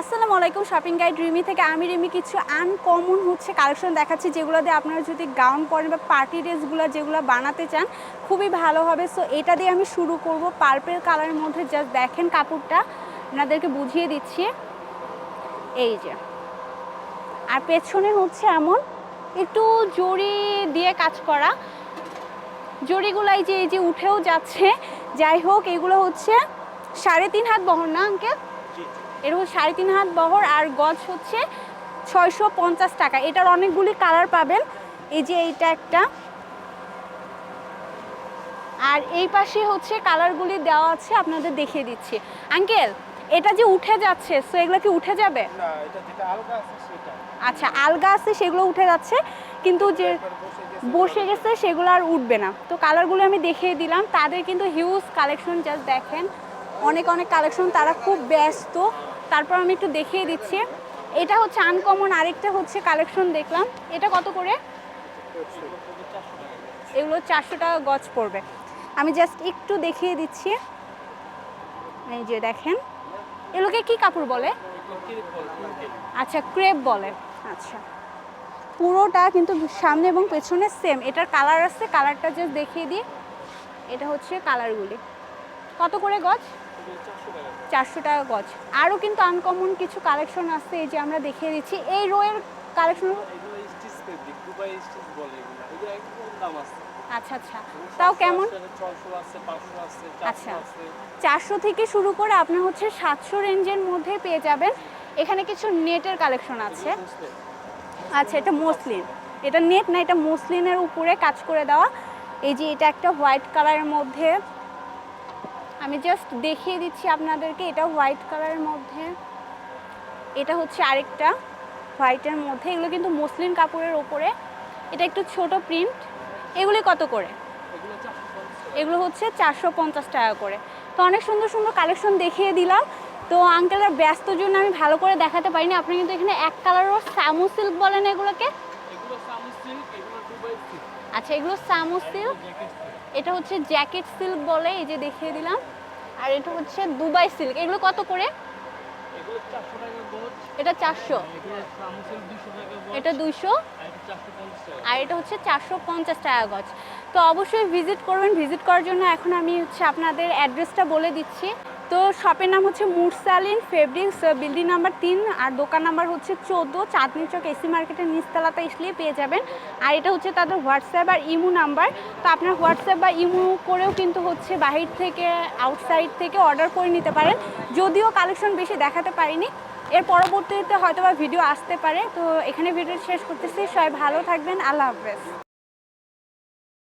আসসালামু আলাইকুম shopping guide Rimi থেকে আমি রিমি। কিছু আনকমন হচ্ছে কালেকশন দেখাচ্ছি, যেগুলো দিয়ে আপনারা যদি গাউন পরেন বা পার্টি ড্রেসগুলো যেগুলো বানাতে চান, খুবই ভালো হবে। সো এটা দিয়ে আমি শুরু করব পার্পেল কালারের মধ্যে। জাস্ট দেখেন কাপড়টা, আপনাদেরকে বুঝিয়ে দিচ্ছি। এই যে। আর পেছনে হচ্ছে এমন, একটু জড়ি দিয়ে কাজ করা। জড়িগুলাই যে, এই যে উঠেও যাচ্ছে। যাই হোক, এগুলো হচ্ছে সাড়ে তিন হাত বহর না আঙ্কেল এরকম সাড়ে তিন হাত বহর আর গজ হচ্ছে ছয়শো পঞ্চাশ টাকা। এটার অনেকগুলি কালার পাবেন। এই যে এইটা একটা। আর এই পাশে হচ্ছে কালারগুলি দেওয়া আছে আপনাদের দেখিয়ে দিচ্ছি। আঙ্কেল এটা যে উঠে যাচ্ছে সো এগুলো কি উঠে যাবে? আচ্ছা আলগা আছে সেগুলো উঠে যাচ্ছে। কিন্তু যে একবার বসে গেছে বসে গেছে সেগুলো আর উঠবে না। তো কালারগুলো আমি দেখিয়ে দিলাম। তাদের কিন্তু হিউজ কালেকশন জাস্ট দেখেন। অনেক অনেক কালেকশন তারা খুব ব্যস্ত। তারপর আমি একটু দেখিয়ে দিচ্ছি। এটা হচ্ছে আনকমন আরেকটা হচ্ছে কালেকশন দেখলাম। এটা কত করে? এগুলো চারশো টাকা গজ পড়বে। আমি জাস্ট একটু দেখিয়ে দিচ্ছি। এই যে দেখেন। এগুলোকে কি কাপড় বলে? আচ্ছা ক্রেপ বলে। আচ্ছা। পুরোটা কিন্তু সামনে এবং পেছনে সেম এটার কালার আছে কালারটা জাস্ট দেখিয়ে দিই। এটা হচ্ছে কালারগুলি কত করে গজ? চারশো টাকা গজ। আরও কিন্তু আনকমন কিছু কালেকশন আছে এই যে আমরা দেখিয়ে দিচ্ছি। এই রোয়ের কালেকশন আচ্ছা আচ্ছা। তাও কেমন? 600 আছে 500 আছে আচ্ছা। চারশো থেকে শুরু করে আপনার হচ্ছে সাতশো রেঞ্জের মধ্যে পেয়ে যাবেন। এখানে কিছু নেটের কালেকশন আছে। আচ্ছা এটা মসলিন এটা নেট না এটা মসলিনের উপরে কাজ করে দেওয়া। এই যে এটা একটা হোয়াইট কালারের মধ্যে আমি জাস্ট দেখিয়ে দিচ্ছি আপনাদেরকে, এটা হোয়াইট কালারের মধ্যে। এটা হচ্ছে আরেকটা হোয়াইটের মধ্যে। এগুলো কিন্তু মসলিন কাপড়ের ওপরে। এটা একটু ছোট প্রিন্ট এগুলি কত করে? এগুলো হচ্ছে চারশো পঞ্চাশ টাকা করে। তো অনেক সুন্দর সুন্দর কালেকশন দেখিয়ে দিলাম। তো আঙ্কেলের ব্যস্ত জন্য আমি ভালো করে দেখাতে পারিনি। আপনি কিন্তু এখানে এক কালারও সামু সিল্ক বলেন এগুলোকে এগুলো সামু সিল্ক এগুলো দুবাই সিল্ক আচ্ছা এগুলো সামু সিল্ক। এটা হচ্ছে জ্যাকেট সিল্ক বলে, এই যে দেখিয়ে দিলাম। আর এটা হচ্ছে দুবাই সিল্ক। এগুলো কত করে? এগুলো 400 টাকা গজ এটা চারশো। এগুলো সামু সিল্ক 200 টাকা গজ এটা দুইশো। আর এটা 450 টাকা আর এটা হচ্ছে চারশো পঞ্চাশ টাকা গজ। তো অবশ্যই ভিজিট করবেন। ভিজিট করার জন্য এখন আমি হচ্ছে আপনাদের অ্যাড্রেসটা বলে দিচ্ছি। তো শপের নাম হচ্ছে মুরসালিন ফেব্রিক্স বিল্ডিং নাম্বার তিন, আর দোকান নাম্বার হচ্ছে চোদ্দ চাঁদনি চক এসি মার্কেটের নিচতলাতে আসলেই পেয়ে যাবেন। আর এটা হচ্ছে তাদের হোয়াটসঅ্যাপ আর ইমো নাম্বার তো আপনার হোয়াটসঅ্যাপ বা ইমো করেও কিন্তু হচ্ছে বাহির থেকে আউটসাইড থেকে অর্ডার করে নিতে পারেন। যদিও কালেকশন বেশি দেখাতে পারিনি। এর পরবর্তীতে হয়তো বা ভিডিও আসতে পারে। তো এখানে ভিডিও শেষ করতেছি। সবাই ভালো থাকবেন। আল্লাহ হাফেজ।